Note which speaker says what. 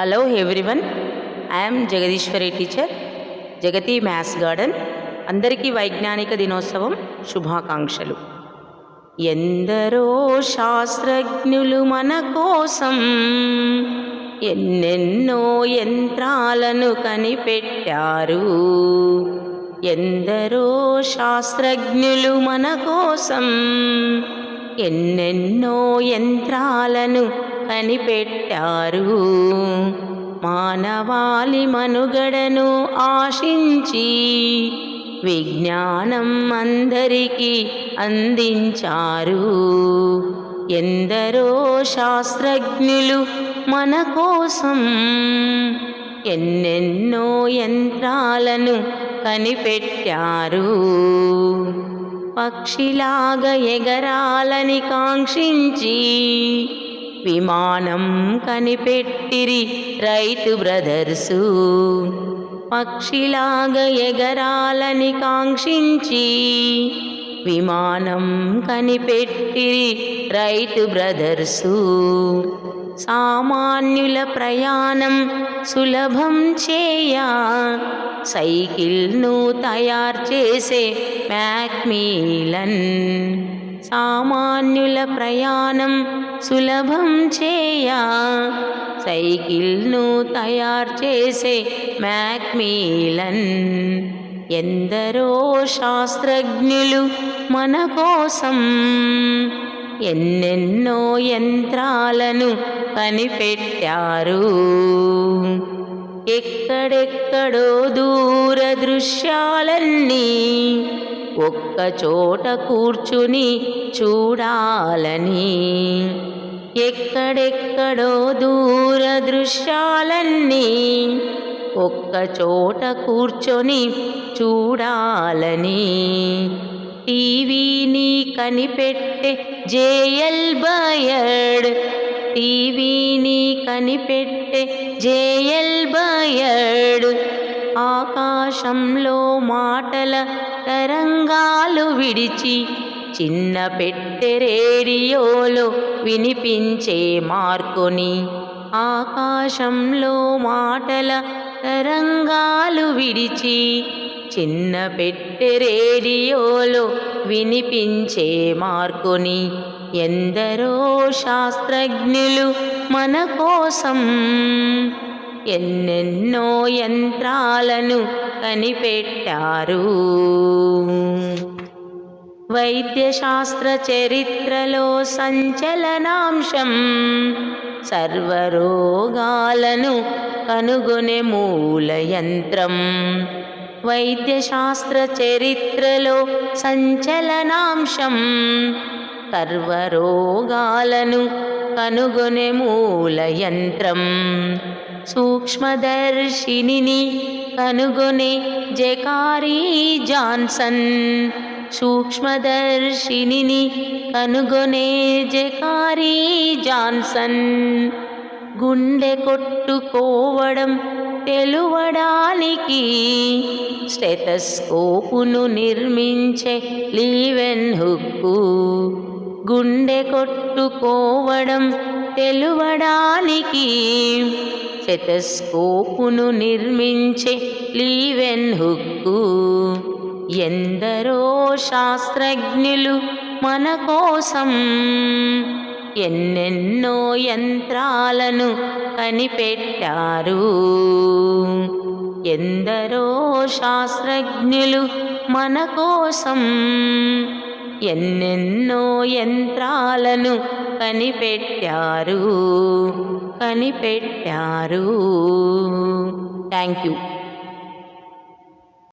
Speaker 1: Hello everyone I'm Jagadeeswari teacher Jagathi maths garden అందరికీ వైజ్ఞానిక దినోత్సవం శుభాకాంక్షలు. ఎందరో శాస్త్రజ్ఞులు మన కోసం ఎన్నెన్నో యంత్రాలను కనిపెట్టారు. ఎందరో శాస్త్రజ్ఞులు మన కోసం ఎన్నెన్నో యంత్రాలను కనిపెట్టారు మానవాళి మనుగడను ఆశించి విజ్ఞానం అందరికీ అందించారు. ఎందరో శాస్త్రజ్ఞులు మన కోసం ఎన్నెన్నో యంత్రాలను కనిపెట్టారు. పక్షిలాగ ఎగరాలని కాంక్షించి విమానం కనిపెట్టిరి రైతు బ్రదర్సు పక్షిలాగ ఎగరాలని కాంక్షించి విమానం కనిపెట్టిరి రైతు బ్రదర్సు సామాన్యుల ప్రయాణం సులభం చేయా సైకిల్ను తయారు చేసే మ్యాక్మీలన్ సామాన్యుల ప్రయాణం సులభం చేయ. సైకిల్ను తయారు చేసే మ్యాక్మీలన్. ఎందరో శాస్త్రజ్ఞులు మన కోసం ఎన్నెన్నో యంత్రాలను కనిపెట్టారు. ఎక్కడెక్కడో దూర దృశ్యాలన్నీ ఒక్క చోట కూర్చుని చూడాలని. ఎక్కడెక్కడో దూర దృశ్యాలన్నీ ఒక్క చోట కూర్చొని చూడాలని. టీవీని కనిపెట్టే జేఎల్ బయర్డ్ టీవీని కనిపెట్టే జేఎల్ బయర్డ్ ఆకాశంలో మాటల తరంగాలు విడిచి చిన్న పెట్టె రేడియోలో వినిపించే మార్కొని. ఆకాశంలో మాటల తరంగాలు విడిచి చిన్న పెట్టె రేడియోలో వినిపించే మార్కొని. ఎందరో శాస్త్రజ్ఞులు మన కోసం ఎన్నెన్నో యంత్రాలను కనిపెట్టారు. వైద్యశాస్త్ర చరిత్రలో సంచలనాంశం సర్వరోగాలను కనుగొనే మూల యంత్రం. వైద్యశాస్త్ర చరిత్రలో సంచలనాంశం సర్వరోగాలను కనుగొనే మూల యంత్రం. సూక్ష్మదర్శినిని కనుగొనే జకారీ జాన్సన్. సూక్ష్మదర్శినిని కనుగొనే జకారీ జాన్సన్. గుండె కొట్టుకోవడం తెలువడానికి స్టెతస్కోపును నిర్మించే లీవెన్ హుక్కు గుండె కొట్టుకోవడం తెలువడానికి స్టెతస్కోపును నిర్మించే లీవెన్ హుక్కు ఎందరో శాస్త్రజ్ఞులు మన కోసం ఎన్నెన్నో యంత్రాలను కనిపెట్టారు. ఎందరో శాస్త్రజ్ఞులు మన కోసం ఎన్నెన్నో యంత్రాలను కనిపెట్టారు. కనిపెట్టారు. Thank you